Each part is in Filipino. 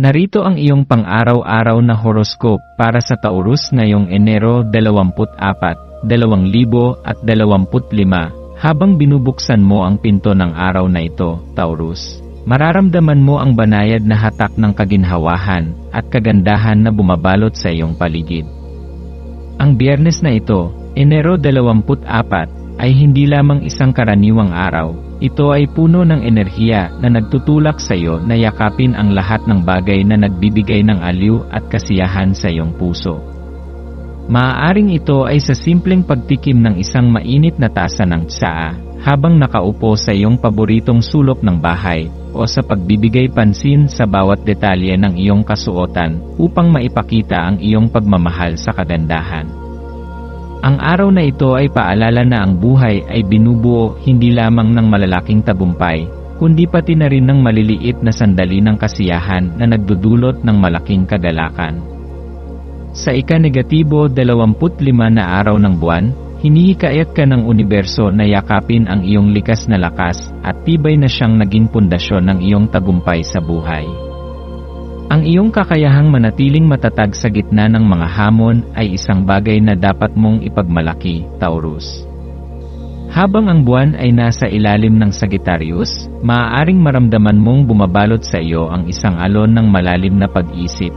Narito ang iyong pang-araw-araw na horoscope para sa Taurus ngayong Enero 24, 2025 habang binubuksan mo ang pinto ng araw na ito, Taurus. Mararamdaman mo ang banayad na hatak ng kaginhawahan at kagandahan na bumabalot sa iyong paligid. Ang biyernes na ito, Enero 24, ay hindi lamang isang karaniwang araw, ito ay puno ng enerhiya na nagtutulak sa iyo na yakapin ang lahat ng bagay na nagbibigay ng aliw at kasiyahan sa iyong puso. Maaaring ito ay sa simpleng pagtikim ng isang mainit na tasa ng tsaa, habang nakaupo sa iyong paboritong sulok ng bahay, o sa pagbibigay pansin sa bawat detalye ng iyong kasuotan upang maipakita ang iyong pagmamahal sa kagandahan. Ang araw na ito ay paalala na ang buhay ay binubuo hindi lamang ng malalaking tagumpay, kundi pati na rin ng maliliit na sandali ng kasiyahan na nagdudulot ng malaking kagalakan. Sa ika-negatibo 25 na araw ng buwan, hinihikayat ka ng universo na yakapin ang iyong likas na lakas at tibay na siyang naging pundasyon ng iyong tagumpay sa buhay. Ang iyong kakayahang manatiling matatag sa gitna ng mga hamon ay isang bagay na dapat mong ipagmalaki, Taurus. Habang ang buwan ay nasa ilalim ng Sagittarius, maaaring maramdaman mong bumabalot sa iyo ang isang alon ng malalim na pag-isip.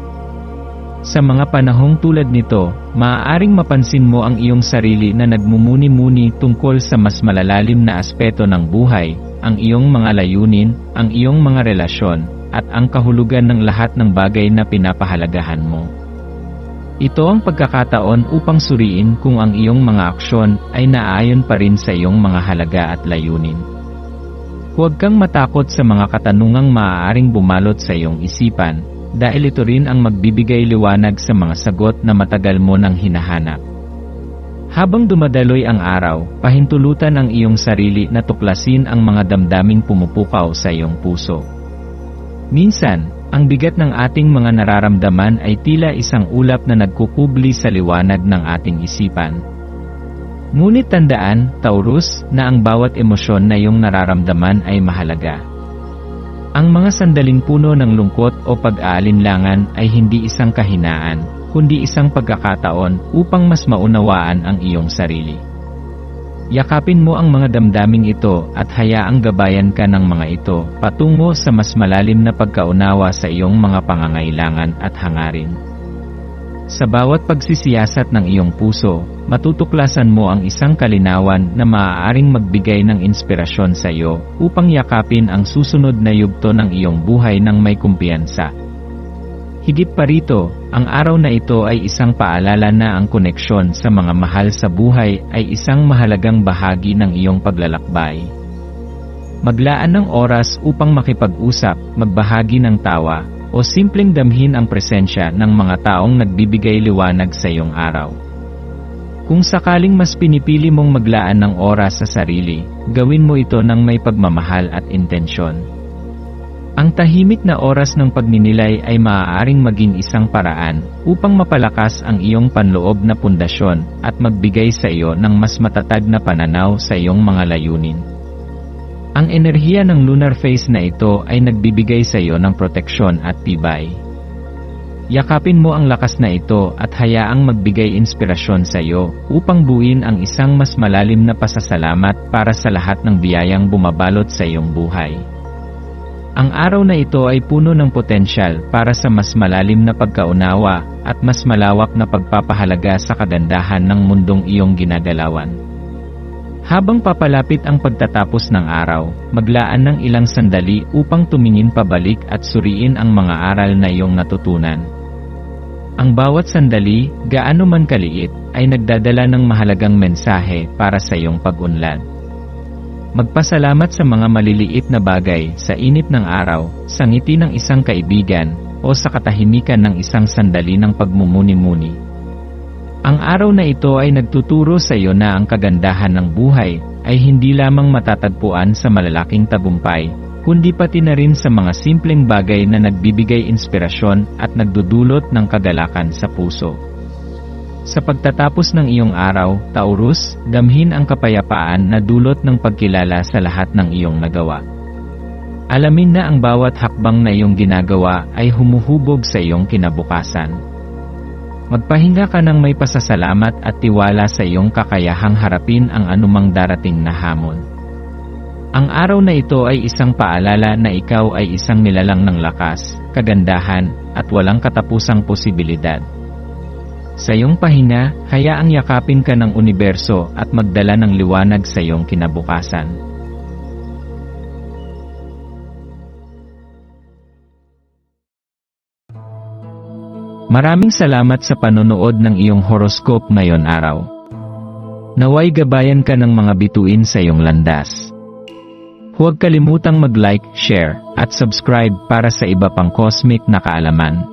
Sa mga panahong tulad nito, maaaring mapansin mo ang iyong sarili na nagmumuni-muni tungkol sa mas malalalim na aspeto ng buhay, ang iyong mga layunin, ang iyong mga relasyon, at ang kahulugan ng lahat ng bagay na pinapahalagahan mo. Ito ang pagkakataon upang suriin kung ang iyong mga aksyon ay naayon pa rin sa iyong mga halaga at layunin. Huwag kang matakot sa mga katanungang maaaring bumalot sa iyong isipan, dahil ito rin ang magbibigay liwanag sa mga sagot na matagal mo nang hinahanap. Habang dumadaloy ang araw, pahintulutan ang iyong sarili na tuklasin ang mga damdaming pumupukaw sa iyong puso. Minsan, ang bigat ng ating mga nararamdaman ay tila isang ulap na nagkukubli sa liwanag ng ating isipan. Ngunit tandaan, Taurus, na ang bawat emosyon na iyong nararamdaman ay mahalaga. Ang mga sandaling puno ng lungkot o pag-aalinlangan ay hindi isang kahinaan, kundi isang pagkakataon upang mas maunawaan ang iyong sarili. Yakapin mo ang mga damdaming ito at hayaang gabayan ka ng mga ito patungo sa mas malalim na pagkaunawa sa iyong mga pangangailangan at hangarin. Sa bawat pagsisiyasat ng iyong puso, matutuklasan mo ang isang kalinawan na maaaring magbigay ng inspirasyon sa iyo upang yakapin ang susunod na yugto ng iyong buhay ng may kumpiyansa. Higit pa rito, ang araw na ito ay isang paalala na ang koneksyon sa mga mahal sa buhay ay isang mahalagang bahagi ng iyong paglalakbay. Maglaan ng oras upang makipag-usap, magbahagi ng tawa, o simpleng damhin ang presensya ng mga taong nagbibigay liwanag sa iyong araw. Kung sakaling mas pinipili mong maglaan ng oras sa sarili, gawin mo ito ng may pagmamahal at intensyon. Ang tahimik na oras ng pagninilay ay maaaring maging isang paraan upang mapalakas ang iyong panloob na pundasyon at magbigay sa iyo ng mas matatag na pananaw sa iyong mga layunin. Ang enerhiya ng lunar phase na ito ay nagbibigay sa iyo ng proteksyon at tibay. Yakapin mo ang lakas na ito at hayaang magbigay inspirasyon sa iyo upang buuin ang isang mas malalim na pasasalamat para sa lahat ng biyayang bumabalot sa iyong buhay. Ang araw na ito ay puno ng potensyal para sa mas malalim na pagkaunawa at mas malawak na pagpapahalaga sa kagandahan ng mundong iyong ginagalawan. Habang papalapit ang pagtatapos ng araw, maglaan ng ilang sandali upang tumingin pabalik at suriin ang mga aral na iyong natutunan. Ang bawat sandali, gaano man kaliit, ay nagdadala ng mahalagang mensahe para sa iyong pag-unlad. Magpasalamat sa mga maliliit na bagay, sa init ng araw, sa ngiti ng isang kaibigan, o sa katahimikan ng isang sandali ng pagmumuni-muni. Ang araw na ito ay nagtuturo sa iyo na ang kagandahan ng buhay ay hindi lamang matatagpuan sa malalaking tagumpay, kundi pati na rin sa mga simpleng bagay na nagbibigay inspirasyon at nagdudulot ng kagalakan sa puso. Sa pagtatapos ng iyong araw, Taurus, damhin ang kapayapaan na dulot ng pagkilala sa lahat ng iyong nagawa. Alamin na ang bawat hakbang na iyong ginagawa ay humuhubog sa iyong kinabukasan. Magpahinga ka ng may pasasalamat at tiwala sa iyong kakayahang harapin ang anumang darating na hamon. Ang araw na ito ay isang paalala na ikaw ay isang nilalang ng lakas, kagandahan, at walang katapusang posibilidad. Sa iyong pahinga, hayaang yakapin ka ng universo at magdala ng liwanag sa iyong kinabukasan. Maraming salamat sa panonood ng iyong horoscope ngayon araw. Naway gabayan ka ng mga bituin sa iyong landas. Huwag kalimutang mag-like, share, at subscribe para sa iba pang cosmic na kaalaman.